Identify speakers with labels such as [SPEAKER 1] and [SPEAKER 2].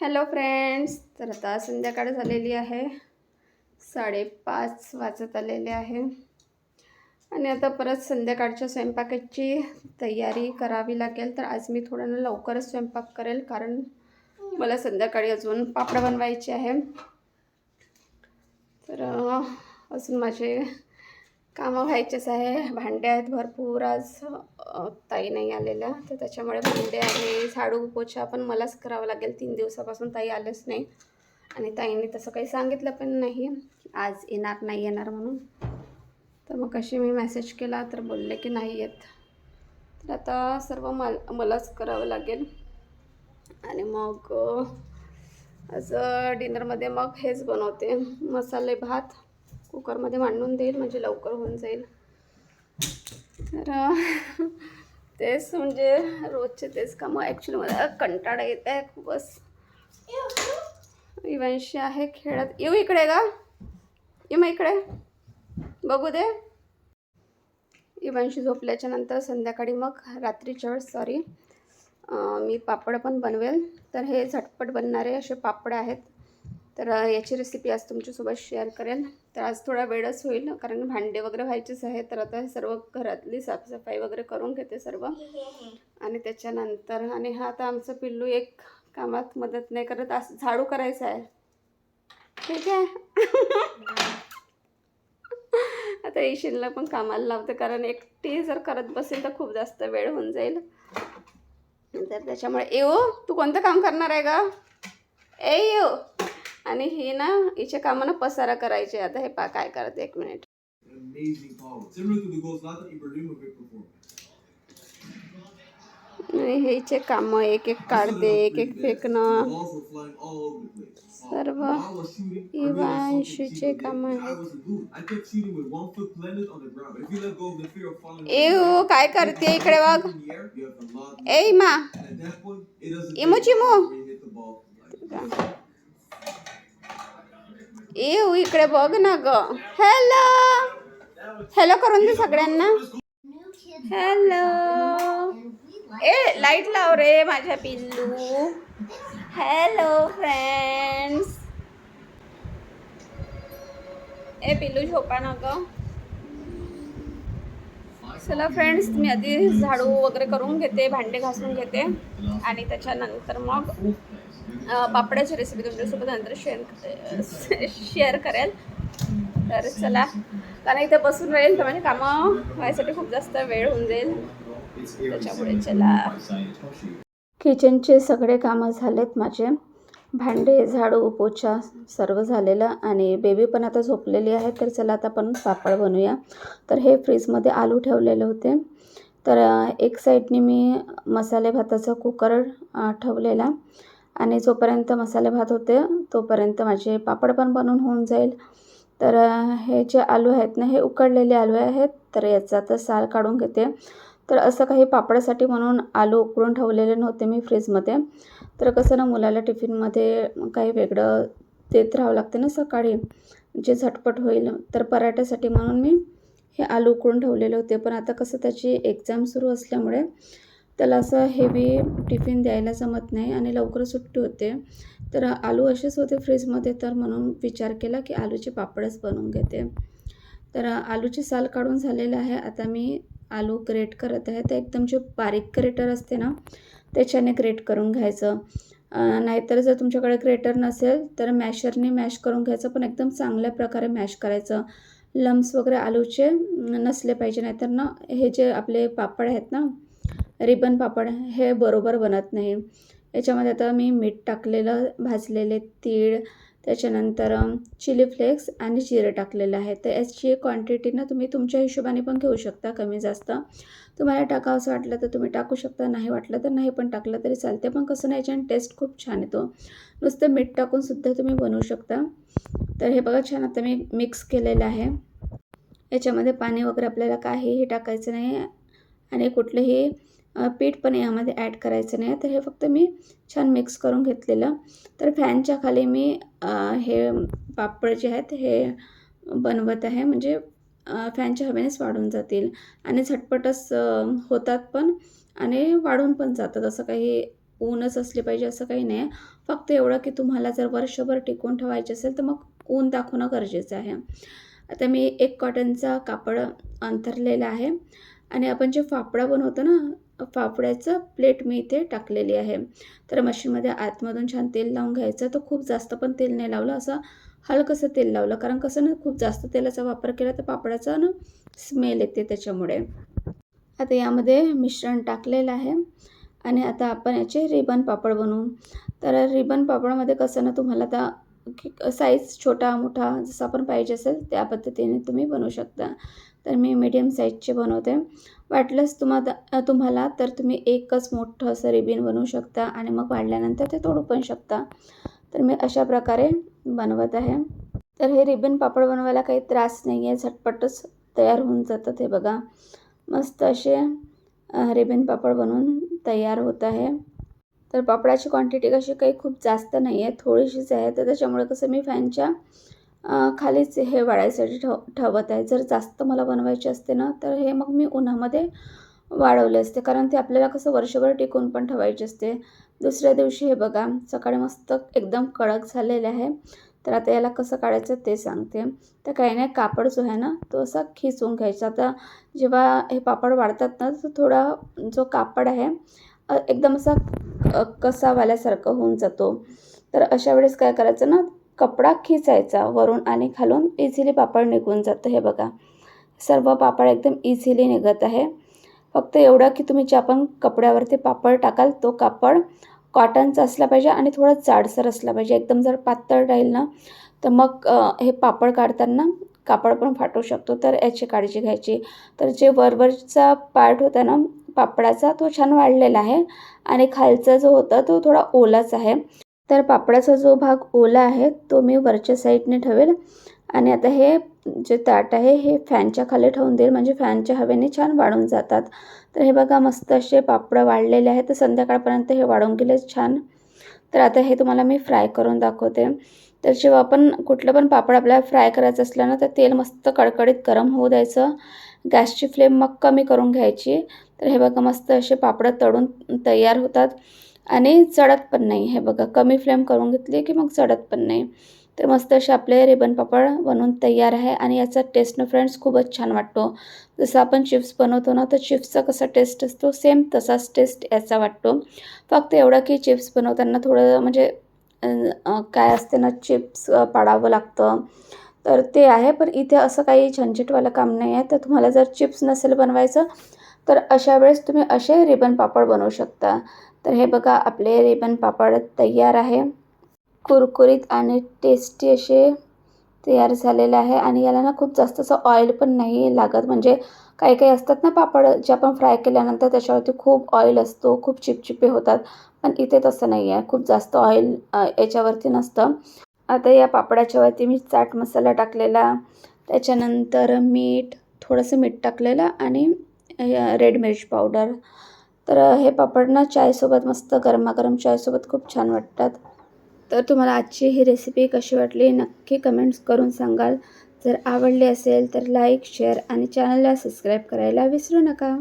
[SPEAKER 1] Hello friends तर आता संध्याकाळ झालेली आहे. साडेपाच वाजत आलेले आहे. आणि आता परत संध्याकाळच्या स्वयंपाकाची तयारी करावी लागेल. तर आज मी थोडं ना लवकरच स्वयंपाक करेल कारण मला संध्याकाळी अजून पापड बनवायचे आहे. तर अजून माझे कामं व्हायचेच आहे. भांडे आहेत भरपूर. आज ताई नाही आलेल्या. तर त्याच्यामुळे भांडे आहे झाडू पोछा पण मलाच करावं लागेल. तीन दिवसापासून ताई आलेच नाही. आणि ताईंनी तसं काही सांगितलं पण नाही. आज येणार नाही येणार म्हणून. तर मग कशी मी मेसेज केला तर बोलले की नाही येत. तर आता सर्व मल मलाच करावं लागेल. आणि मग असं आज डिनरमध्ये मग हेच बनवते. मसाले भात कुकरमध्ये मांडून देईल म्हणजे लवकर होऊन जाईल. तर तेच म्हणजे रोजचे तेच कामं. ॲक्च्युली मला कंटाळा येत आहे खूपच. इव्हनशी आहे खेळत. येऊ इकडे का ये मग इकडे. बघू दे. इव्हनशी झोपल्याच्या नंतर संध्याकाळी मग रात्रीच्या वेळेस सॉरी मी पापड पण बनवेल. तर हे झटपट बनणारे असे पापड आहेत. तर याची रेसिपी आज तुमच्यासोबत शेअर करेल तर आज थोडा वेळच होईल कारण भांडे वगैरे व्हायचेच आहे तर आता हे सर्व घरातली साफसफाई वगैरे करून घेते सर्व. आणि त्याच्यानंतर आणि हा आता आमचं पिल्लू एक कामात मदत नाही करत. आज झाडू करायचं आहे. ठीक आहे. आता ईशिनला पण कामाला लावते कारण एकटी जर करत बसेल तर खूप जास्त वेळ होऊन जाईल. तर त्याच्यामुळे येऊ तू कोणतं काम करणार आहे का ए येऊ आणि हे ना हिच्या कामानं पसारा करायचे. आता हे पा काय करत एक मिनिट हे काम एक एक काढते एक एक फेकणं सर्व इवांशीचे काम आहे काय करते इकडे बघ. ए मा
[SPEAKER 2] इमोची मो
[SPEAKER 1] येऊ इकडे बघ ना ग. हॅलो हॅलो करून दे सगळ्यांना. हॅलो ए लाइट लाव रे माझ्या पिल्लू. हॅलो फ्रेंड्स ए पिल्लू झोपा ना ग. चला फ्रेंड्स मी आधी झाडू वगैरे करून घेते भांडे घासून घेते. आणि त्याच्यानंतर मग पापड्याची पापडाची रेसिपी तुमच्यासोबत नंतर शेअर शेअर करेल. तर चला कारण इथे बसून राहील तर म्हणजे कामं व्हायसाठी खूप जास्त वेळ होऊन जाईल. त्याच्यामुळे चला. किचनचे सगळे कामं झालेत माझे. भांडे झाडू पोछा सर्व झालेलं आणि बेबी पण आता झोपलेली आहे तर चला आता आपण पापड बनवूया. तर हे फ्रीजमध्ये आलू ठेवलेले होते. तर एक साईडने मी मसाले भाताचा कुकर ठेवलेला आणि जोपर्यंत मसाले भात होते तोपर्यंत माझे पापड पण बनवून होऊन जाईल. तर हे जे आलू आहेत ना हे उकडलेले आलू आहेत तर याचा तर साल काढून घेते. तर असं काही पापडासाठी म्हणून आलू उकडून ठेवलेले नव्हते मी फ्रीजमध्ये. तर कसं ना मुलाला टिफिनमध्ये काही वेगळं देत राहावं लागते ना सकाळी जे झटपट होईल. तर पराठ्यासाठी म्हणून मी हे आलू उकडून ठेवलेले होते. पण आता कसं त्याची एक्झाम सुरू असल्यामुळे त्याला असं हेवी टिफिन द्यायला जमत नाही आणि लवकर सुट्टी होते. तर आलू असेच होते फ्रीजमध्ये तर म्हणून विचार केला की आलूचे पापडच बनवून घेते. तर आलूची साल काढून झालेलं आहे. आता मी आलू ग्रेट करत आहे. तर एकदम जे बारीक ग्रेटर असते ना त्याच्याने ग्रेट करून घ्यायचं. नाहीतर जर तुमच्याकडे ग्रेटर नसेल तर मॅशरने मॅश करून घ्यायचं पण एकदम चांगल्या प्रकारे मॅश करायचं. लम्स वगैरे आलूचे नसले पाहिजे नाहीतर ना हे जे आपले पापड आहेत ना रिबन पापड हे बरोबर बनत नाही. याच्यामध्ये आता मी मीठ टाकलेलं भाजलेले तीळ त्याच्यानंतर चिली फ्लेक्स आणि जिरं टाकलेलं आहे. तर याची क्वांटिटी ना तुम्ही तुमच्या हिशोबाने पण घेऊ शकता कमी जास्त. तुम्हाला टाकावं असं वाटलं तर तुम्ही टाकू शकता नाही वाटलं तर नाही पण टाकलं तरी चालते पण कसं नाही याच्याने टेस्ट खूप छान येतो. नुसतं मीठ टाकूनसुद्धा तुम्ही बनवू शकता. तर हे बघा छान आता मी मिक्स केलेलं आहे. याच्यामध्ये पाणी वगैरे आपल्याला काहीही टाकायचं नाही. आणि कुठलंही पीठ पण यामध्ये ॲड करायचं नाही. तर हे फक्त मी छान मिक्स करून घेतलेलं. तर फॅनच्या खाली मी हे पापड जे आहेत हे बनवत आहे. म्हणजे फॅनच्या हवेनेच वाढून जातील. आणि झटपटच होतात पण आणि वाढून पण जातात. असं काही ऊनच असली पाहिजे असं काही नाही. आहे फक्त एवढं की तुम्हाला जर वर्षभर टिकून ठेवायचे असेल तर मग ऊन दाखवणं गरजेचं आहे. आता मी एक कॉटनचा कापड अंथरलेला आहे. आणि आपण जे फापडा बनवतो ना फाफड्याचं प्लेट मी इथे टाकलेली आहे. तर मशीनमध्ये आतमधून छान तेल लावून घ्यायचं. तर खूप जास्त पण तेल नाही लावलं. असं हलकंसं तेल लावलं. कारण कसं ना खूप जास्त तेलाचा वापर केला तर पापडाचा ना स्मेल येते त्याच्यामुळे. आता यामध्ये मिश्रण टाकलेलं आहे. आणि आता आपण याचे रिबन पापड बनवू. तर रिबन पापडामध्ये कसं ना तुम्हाला आता साईज छोटा मोठा जसं आपण पाहिजे असेल त्या पद्धतीने तुम्ही बनवू शकता. तर मी मीडियम साईजचे बनवते. वाटलंच तुम्हाला तुम्हाला तर तुम्ही एकच मोठं असं रिबीन बनवू शकता आणि मग वाढल्यानंतर ते तोडू पण शकता. तर मी अशा प्रकारे बनवत आहे. तर हे रिबन पापड बनवायला काही त्रास नाही आहे झटपटच तयार होऊन जातं हे बघा. मस्त असे रिबन पापड बनवून तयार होत आहे. तर पापडाची क्वांटिटी कशी काही खूप जास्त नाही आहे थोडीशीच आहे तर त्याच्यामुळे कसं मी फॅनच्या खालीच हे वाढायसाठी ठेव ठेवत आहे. जर जास्त मला बनवायचे असते ना तर हे मग मी उन्हामध्ये वाढवले असते. कारण ते आपल्याला कसं वर्षभर टिकून पण ठेवायचे असते. दुसऱ्या दिवशी हे बघा सकाळी मस्त एकदम कडक झालेले आहे. तर आता याला कसं काढायचं ते सांगते. तर काही नाही कापड जो आहे ना तो असा खिचून घ्यायचा. आता जेव्हा हे पापड वाढतात ना तर थोडा जो कापड आहे एकदम असा कसावाल्यासारखं होऊन जातो. तर अशा वेळेस काय करायचं ना कपडा खिचायचा वरून आणि खालून इझिली पापड निघून जातं. हे बघा सर्व पापड एकदम इझिली निघत आहे. फक्त एवढं की तुम्ही ज्या पण कपड्यावरती पापड टाकाल तो कापड कॉटनचा असला पाहिजे आणि थोडं जाडसर असला पाहिजे. एकदम जर पातळ राहील ना तर मग हे पापड काढताना कापड पण फाटू शकतो. तर याची काळजी घ्यायची. तर जे वरवरचा पार्ट होता ना पापडाचा तो छान वाढलेला आहे. आणि खालचा जो होता तो थोडा ओलाच आहे. तर पापडाचा जो भाग ओला आहे तो मी वरच्या साईडने ठेवेल. आणि आता हे जे ताट आहे हे फॅनच्या खाली ठेवून देईल. म्हणजे फॅनच्या हवेने छान वाढून जातात. तर हे बघा मस्त असे पापडं वाढलेले आहेत. तर संध्याकाळपर्यंत हे वाढून गेले छान. तर आता हे तुम्हाला मी फ्राय करून दाखवते. तर जेव्हा आपण कुठलं पण पापड आपल्याला फ्राय करायचं असलं ना तर तेल मस्त कडकडीत गरम होऊ द्यायचं. गॅसची फ्लेम मग कमी करून घ्यायची. तर हे बघा मस्त असे पापडं तळून तयार होतात. आणि चढत पण नाही. हे बघा कमी फ्लेम करून घेतली की मग चढत पण नाही. तर मस्त असे आपले रिबन पापड बनवून तयार आहे आणि याचा टेस्ट ना फ्रेंड्स खूपच छान वाटतो. जसं आपण चिप्स बनवतो ना तर चिप्सचा कसा टेस्ट असतो सेम तसाच टेस्ट याचा वाटतो. फक्त एवढं की चिप्स बनवताना थोडं म्हणजे काय असते ना चिप्स पाडावं लागतं. तर ते आहे पण इथे असं काही झंझटवालं काम नाही आहे. तर तुम्हाला जर चिप्स नसेल बनवायचं तर अशा वेळेस तुम्ही असे रिबन पापड बनवू शकता. तर हे बघा आपले रेबन पापड तयार आहे. कुरकुरीत आणि टेस्टी असे तयार झालेले आहे. आणि याला ना खूप जास्त असं ऑइल पण नाही लागत. म्हणजे काही काही असतात ना पापड जे आपण फ्राय केल्यानंतर त्याच्यावरती खूप ऑइल असतो खूप चिपचिपे होतात. पण इथे तसं नाही आहे. खूप जास्त ऑइल याच्यावरती नसतं. आता या पापडाच्यावरती मी चाट मसाला टाकलेला. त्याच्यानंतर मीठ थोडंसं मीठ टाकलेलं आणि रेड मिर्च पावडर तर हे पापड ना चायसोबत मस्त गरमागरम चायसोबत खूप छान वाटतात. तर तुम्हाला आजची ही रेसिपी कशी वाटली नक्की कमेंट्स करून सांगाल. जर आवडली असेल तर लाईक शेअर आणि चॅनलला सबस्क्राईब करायला विसरू नका.